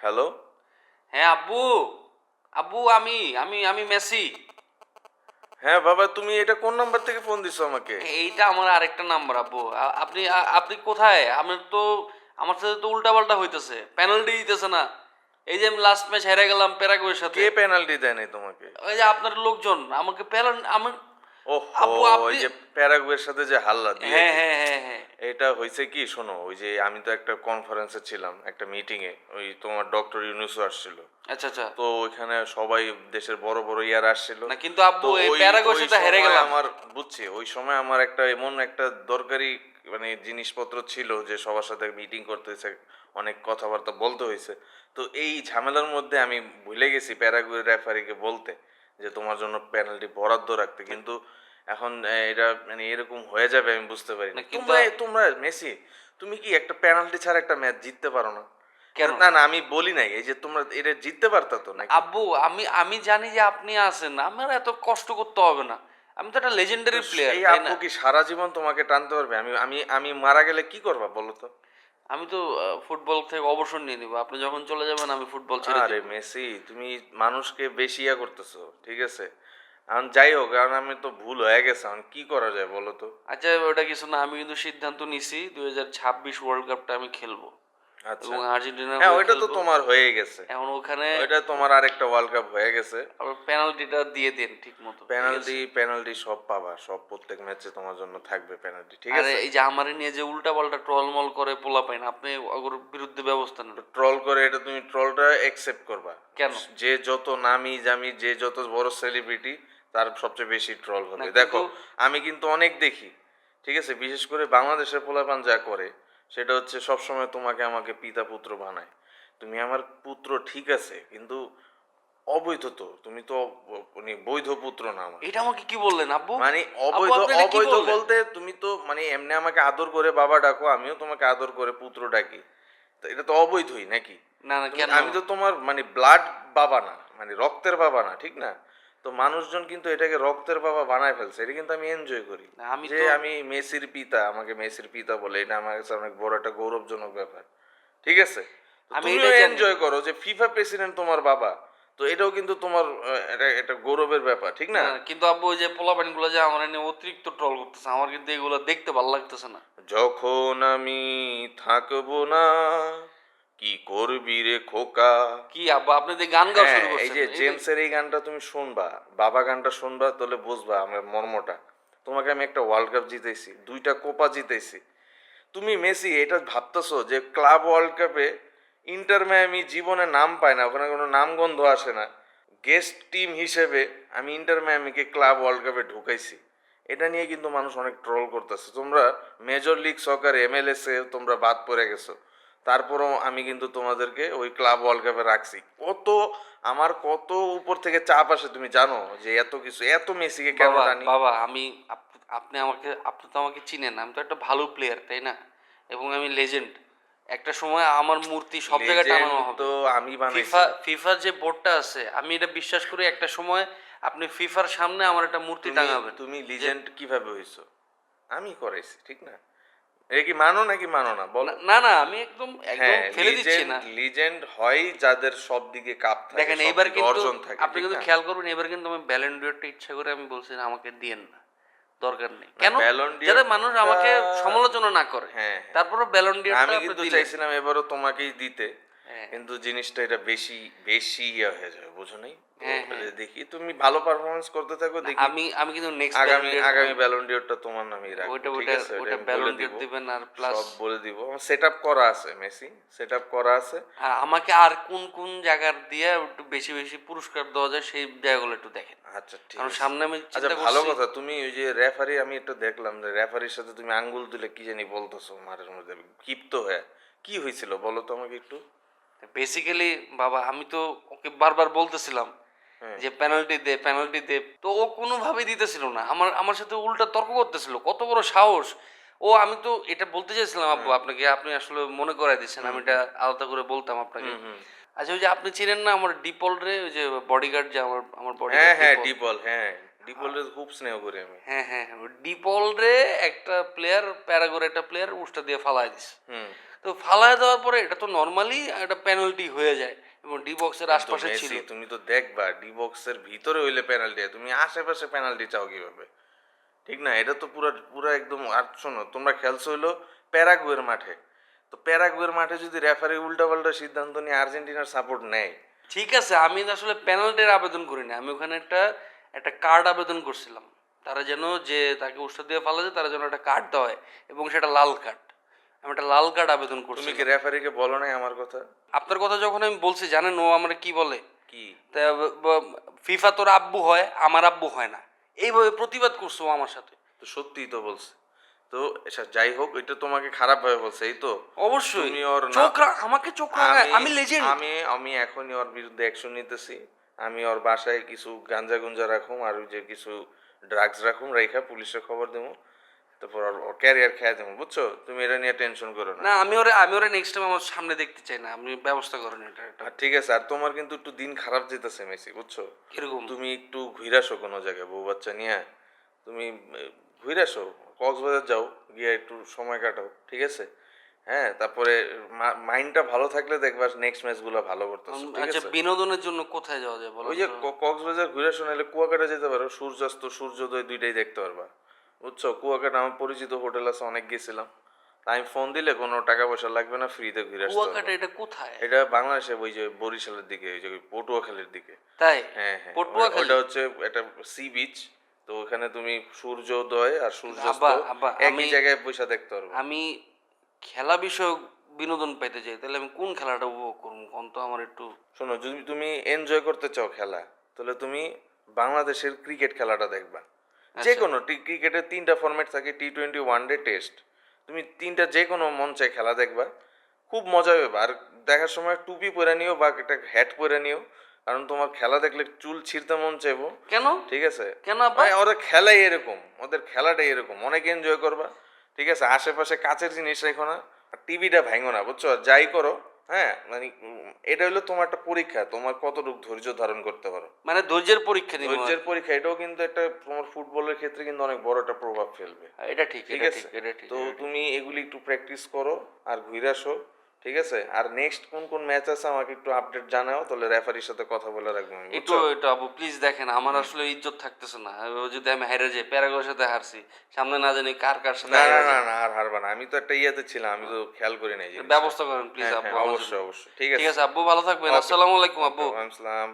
Hello? হ্যাঁ আব্বু। আব্বু আমি আমি আমি মেসি। হ্যাঁ বাবা তুমি এটা কোন নাম্বার থেকে ফোন দিছো আমাকে? এইটা আমার আরেকটা নাম্বার আব্বু। আ- আপনি আ- আপনি কোথায়? আমার তো আমার সাথে তো উল্টাপাল্টা হইতেছে। পেনাল্টি দিতেছে না। এই যে আমি লাস্ট ম্যাচ হেরে গেলাম প্যারাগুয়ের সাথে। কে পেনাল্টি দেয় নাই তোমাকে? ওই যে আপনার লোকজন আমাকে পেনাল আমি আপু, আপনি- যে প্যারাগুয়ের সাথে যে হাল্লা দিয়ে হ্যাঁ হ্যাঁ হ্যাঁ হ্যাঁ। এটা হয়েছে কি শোনো ওই যে আমি তো একটা কনফারেন্সে ছিলাম একটা মিটিং এ ওই তোমার ডক্টর ইউনুসও আসছিল। আচ্ছা আচ্ছা। তো ওইখানে সবাই দেশের বড় বড় ইয়ার আসছিল। না কিন্তু আব্বু এই প্যারাগুয়ের সাথে হেরে গেলাম। আমার বুঝছি ওই সময় আমার একটা এমন একটা দরকারি মানে জিনিসপত্র ছিল যে সবার সাথে মিটিং করতে হয়েছে অনেক কথাবার্তা বলতে হয়েছে। তো এই ঝামেলার মধ্যে আমি ভুলে গেছি প্যারাগুয়ে রেফারিকে বলতে। যে তোমার জন্য পেনাল্টি বরাদ্দ রাখতে। কিন্তু এখন এটা মানে এরকম হয়ে যাবে আমি বুঝতে পারি না। না, তোমরা তোমরা মেসি তুমি কি একটা পেনাল্টি ছাড়া একটা ম্যাচ জিততে পারো না? কেন? না না আমি বলি নাই এই যে তোমরা এটা জিততে পারতা তো নাকি? আব্বু আমি আমি জানি যে আপনি আছেন আমার এত কষ্ট করতে হবে না। আমি তো একটা লেজেন্ডারি প্লেয়ার এই আপু কি সারা জীবন তোমাকে টানতে পারবে? আমি আমি আমি মারা গেলে কি করবা বলো তো? আমি তো ফুটবল থেকে অবসর নিয়ে নিব। আপনি যখন চলে যাবেন আমি ফুটবল ছেড়ে আরে মেসি তুমি মানুষকে বেশি ইয়া করতেছো ঠিক আছে? এখন যাই হোক কারণ আমি তো ভুল হয়ে গেছে এখন কি করা যায় বলো তো? আচ্ছা ওটা কিছু না আমি কিন্তু সিদ্ধান্ত নিছি দুই হাজার ছাব্বিশ ওয়ার্ল্ড কাপটা আমি খেলব। এবং আর্জেন্টিনা হ্যাঁ ওইটা তো তোমার হয়ে গেছে। এখন ওখানে ওইটা তোমার আরেকটা ওয়ার্ল্ড কাপ হয়ে গেছে। পেনাল্টিটা দিয়ে দেন ঠিক মতো পেনাল্টি পেনাল্টি সব পাবা সব প্রত্যেক ম্যাচে তোমার জন্য থাকবে পেনাল্টি ঠিক আছে? এই যে আমারে নিয়ে যে উল্টা পাল্টা ট্রলমল করে পোলা পাইন আপনি ওর বিরুদ্ধে ব্যবস্থা নেন। ট্রল করে এটা তুমি ট্রলটা অ্যাকসেপ্ট করবা। কেন? যে যত নামি জামি যে যত বড় সেলিব্রিটি তার সবচেয়ে বেশি ট্রল হবে। দেখো আমি কিন্তু অনেক দেখি ঠিক আছে? বিশেষ করে বাংলাদেশের পোলাপান যা করে সেটা হচ্ছে সবসময় তোমাকে আমাকে পিতা পুত্র বানায়। তুমি আমার পুত্র ঠিক আছে কিন্তু অবৈধ তো তুমি তো মানে বৈধ পুত্র না আমার। এটা আমাকে কি বললেন আব্বু? মানে অবৈধ অবৈধ বলতে তুমি তো মানে এমনি আমাকে আদর করে বাবা ডাকো আমিও তোমাকে আদর করে পুত্র ডাকি। এটা তো অবৈধই নাকি? না না আমি তো তোমার মানে ব্লাড বাবা না মানে রক্তের বাবা না ঠিক না? তো মানুষজন কিন্তু এটাকে রক্তের বাবা বানায় ফেলছে এটা কিন্তু আমি এনজয় করি। আমি যে আমি মেসির পিতা আমাকে মেসির পিতা বলে এটা আমার কাছে অনেক বড় একটা গৌরবজনক ব্যাপার। ঠিক আছে? আমি। এনজয় করো যে ফিফা প্রেসিডেন্ট তোমার বাবা তো এটাও কিন্তু তোমার এটা একটা গৌরবের ব্যাপার ঠিক না? কিন্তু আব্বু ওই যে পোলা গুলো যে আমার নিয়ে অতিরিক্ত ট্রল করতেছে আমার কিন্তু এগুলো দেখতে ভালো লাগতেছে না। যখন আমি থাকব না কি করবি রে খোকা? কি আব্বু আপনি যে গান গাওয়া শুরু হ্যাঁ, করছেন এই যে- জেমসের এই গানটা তুমি শুনবা বাবা গানটা শুনবা তাহলে বুঝবা আমার মর্মটা। তোমাকে আমি একটা ওয়ার্ল্ড কাপ জিতেছি দুইটা কোপা জিতেছি। তুমি মেসি এটা ভাবতেছো যে ক্লাব ওয়ার্ল্ড কাপে ইন্টার মায়ামি জীবনে নাম পায় না ওখানে কোনো নামগন্ধ আসে না। গেস্ট টিম হিসেবে আমি ইন্টার মায়ামিকে ক্লাব ওয়ার্ল্ড কাপে ঢুকাইছি। এটা নিয়ে কিন্তু মানুষ অনেক ট্রল করতেছে। তোমরা মেজর লিগ সকার এমএলএস এ তোমরা বাদ পড়ে গেছো। তারপরও আমি কিন্তু তোমাদেরকে ওই ক্লাব ওয়ার্ল্ড কাপে রাখছি। কত আমার কত উপর থেকে চাপ আসে তুমি জানো? যে এত কিছু এত মেসিকে কেন বাবা বাবা আমি আপনি আমাকে আপনি তো আমাকে চিনেন আমি তো একটা ভালো প্লেয়ার তাই না? এবং আমি লেজেন্ড একটা সময় আমার মূর্তি সব জায়গায় টানানো হবে। তো আমি ফিফা ফিফার যে বোর্ডটা আছে আমি এটা বিশ্বাস করি একটা সময় আপনি ফিফার সামনে আমার একটা মূর্তি টাঙাবেন। তুমি লিজেন্ড কীভাবে হইছো আমি করাইছি ঠিক না? এটা কি মানো নাকি মানো না? বলো। না- না আমি একদম একদম ফেলে দিচ্ছি না। লিজেন্ড হয় যাদের সব দিকে কাপ থাকে দেখেন এবার এইবার কিন্তু আপনি কিন্তু খেয়াল করবেন এবার কিন্তু আমি ব্যালেন্ডিয়রটা ইচ্ছা করে আমি বলছি না, আমাকে দিয়েন না। দরকার নেই। কেন? যাতে মানুষ আমাকে সমালোচনা না করে। হ্যাঁ, হ্যাঁ। তারপরে ব্যালন্ডিয়রটা আমি কিন্তু চাইছিলাম এবারও তোমাকেই দিতে। হ্যাঁ। কিন্তু জিনিসটা এটা বেশি বেশি ইয়ে হয়ে যাবে বুঝো নাই? হ্যাঁ, হ্যাঁ। দেখি তুমি ভালো পারফরমেন্স করতে থাকো দেখি। আমি আমি কিন্তু নেক্সট আগামী আগামী ব্যালন ডিওরটা তোমার নামেই রাখব ওইটা আমি বলে ব্যালন দিব। দিবেন আর প্লাস সব বলে দিব। সেট আপ করা আছে মেসি সেট আপ করা আছে। আর আমাকে আর কোন কোন জায়গার দিয়ে একটু বেশি বেশি পুরস্কার দেওয়া যায় সেই জায়গাগুলো একটু দেখেন। আচ্ছা ঠিক আছে। সামনে আমি আচ্ছা ভালো কথা তুমি ওই যে রেফারি আমি একটু দেখলাম যে রেফারির সাথে তুমি আঙ্গুল তুলে কি জানি বলতেছো মারের মধ্যে ক্ষিপ্ত হয়ে। কি হয়েছিল বলো তো আমাকে একটু? বেসিক্যালি বাবা আমি তো ওকে বারবার বলতেছিলাম হ্যাঁ। যে পেনাল্টি দে পেনাল্টি দে। তো ও কোনোভাবেই দিতেছিল না। আমার আমার সাথে উল্টা তর্ক করতেছিল। কত বড় সাহস। ও আমি তো এটা বলতে চাইছিলাম আব্বু আপনাকে আপনি আসলে মনে করাই দিচ্ছেন। আমি এটা আলাদা করে বলতাম আপনাকে। আচ্ছা ওই যে আপনি চিনেন না আমার ডিপল রে? ওই যে বডিগার্ড যে আমার আমার বডি হ্যাঁ হ্যাঁ ডিপল হ্যাঁ। খুব স্নেহ করি আমি। হ্যাঁ হ্যাঁ হ্যাঁ। একটা প্লেয়ার প্যারাগোর একটা প্লেয়ার দিয়ে ফালাই দিস হুম। তো ফালায় দেওয়ার পরে এটা তো নর্মালি একটা পেনাল্টি হয়ে যায় এবং ডি বক্সের আশপাশে ছিল। তুমি তো দেখবা ডি বক্সের ভিতরে হইলে পেনাল্টি তুমি আশেপাশে পেনাল্টি চাও কীভাবে? ঠিক না? এটা তো পুরো পুরো একদম আর শোনো তোমরা খেলছো হইল প্যারাগুয়ের মাঠে। তো প্যারাগুয়ের মাঠে যদি রেফারি উল্টাপাল্টা সিদ্ধান্ত নিয়ে আর্জেন্টিনার সাপোর্ট নেয়। ঠিক আছে আমি আসলে পেনাল্টির আবেদন করিনি আমি ওখানে একটা একটা কার্ড আবেদন করছিলাম। তারা যেন যে তাকে উৎসাহ দিয়ে ফালা যায় তারা যেন একটা কার্ড দেওয়া হয় এবং সেটা লাল কার্ড। আমি একটা লাল কার্ড আবেদন করছি তুমি কি রেফারিকে বলো নাই আমার কথা? আপনার কথা যখন আমি বলছি জানেন ও আমার কি বলে? কি? তা ফিফা তোর আব্বু হয় আমার আব্বু হয় না। এইভাবে প্রতিবাদ করছ আমার সাথে। তো সত্যিই তো বলছে। তো এসা- যাই হোক এটা তোমাকে খারাপ ভাবে বলছে এই তো? অবশ্যই। তুমি ওর চোখ আমাকে চোখ আমি লেজেন্ড আমি আমি এখনই ওর বিরুদ্ধে অ্যাকশন নিতেছি। আমি ওর বাসায় কিছু গাঞ্জা গুঞ্জা রাখুম আর ওই যে কিছু ড্রাগস রাখুম রেখা পুলিশের খবর দেবো তারপর ওর ক্যারিয়ার খেয়ে দেবো বুঝছ? তুমি এটা নিয়ে টেনশন করো না। না আমি ওরে আমি ওরে নেক্সট টাইম আমার সামনে দেখতে চাই না আপনি ব্যবস্থা করেন এটা আর ঠিক আছে আর তোমার কিন্তু একটু দিন খারাপ যেতেছে মেসি বুঝছ? কীরকম? তুমি একটু ঘুরাসো কোনো জায়গায় বউ বাচ্চা নিয়ে। তুমি ঘুরাসো কক্সবাজার যাও গিয়ে একটু সময় কাটাও ঠিক আছে? হ্যাঁ তারপরে মাইন্ডটা ভালো থাকলে দেখবা নেক্সট ম্যাচগুলো ভালো করতেছো ঠিক আচ্ছা বিনোদনের জন্য কোথায় যাওয়া যায় বলো ওই যে কক্সবাজার ঘুরে শোনালে কুয়াকাটা যেতে পারো সূর্যাস্ত সূর্যোদয় দুইটাই দেখতে পারবা। বুঝছ? কুয়াকাটা আমার পরিচিত হোটেল আছে অনেক গেছিলাম। আমি ফোন দিলে কোনো টাকা পয়সা লাগবে না ফ্রিতে ঘুরে আসতে কুয়াকাটা এটা কোথায়? এটা বাংলাদেশে ওই যে বরিশালের দিকে ওই যে পটুয়াখালীর দিকে। তাই? হ্যাঁ হ্যাঁ পটুয়াখালী? ওটা হচ্ছে একটা সি বিচ তো ওখানে তুমি সূর্যোদয় আর সূর্যাস্ত একই জায়গায় পয়সা দেখতে পারবে। আমি খেলা বিষয়ক বিনোদন পাইতে চাই তাহলে আমি কোন খেলাটা উপভোগ করব? কোন তো আমার একটু শোনো যদি তুমি এনজয় করতে চাও খেলা তাহলে তুমি বাংলাদেশের ক্রিকেট খেলাটা দেখবা। যে কোনো ক্রিকেটের তিনটা ফরম্যাট থাকে T twenty one day test তুমি তিনটা যে কোনো মঞ্চে খেলা দেখবা খুব মজা হবে। আর দেখার সময় টুপি পরে নিও বা একটা হ্যাট পরে নিও কারণ তোমার খেলা দেখলে চুল ছিঁড়তে মন চাইব। কেন? ঠিক আছে? কেন ওদের খেলাই এরকম ওদের খেলাটাই এরকম। অনেক এনজয় করবা। ঠিক আছে? আশেপাশে কাচের জিনিস রেখো না আর টিভিটা ভেঙো না বুঝছ? যাই করো হ্যাঁ? মানে এটা হলো তোমার একটা পরীক্ষা তোমার কতটুকু ধৈর্য ধারণ করতে পারো। মানে ধৈর্যের পরীক্ষা ধৈর্যের পরীক্ষা এটাও কিন্তু একটা তোমার ফুটবলের ক্ষেত্রে কিন্তু অনেক বড় একটা প্রভাব ফেলবে। এটা ঠিক ঠিক আছে? তো তুমি এগুলি একটু প্র্যাকটিস করো আর ঘুরে আসো। ঠিক আছে? আর নেক্সট কোন কোন ম্যাচ আছে আমাকে একটু আপডেট জানাও তাহলে রেফারির সাথে কথা বলে রাখব আমি, একটু? একটু আবু প্লিজ দেখেন আমার আসলে ইজ্জত থাকতেছে না। যদি আমি হেরে যাই প্যারাগোর সাথে হারছি সামনে না জানি কার কার সাথে না না না আর হারবা না। আমি তো একটা ইয়েতে ছিলাম আমি তো খেয়াল করি নাই। ব্যবস্থা করেন প্লিজ আপু আব্বু হ্যাঁ, অবশ্যই অবশ্যই। ঠিক আছে। ঠিক আছে আপু আব্বু ভালো থাকবেন। আসসালামু আলাইকুম আব্বু। আসসালাম।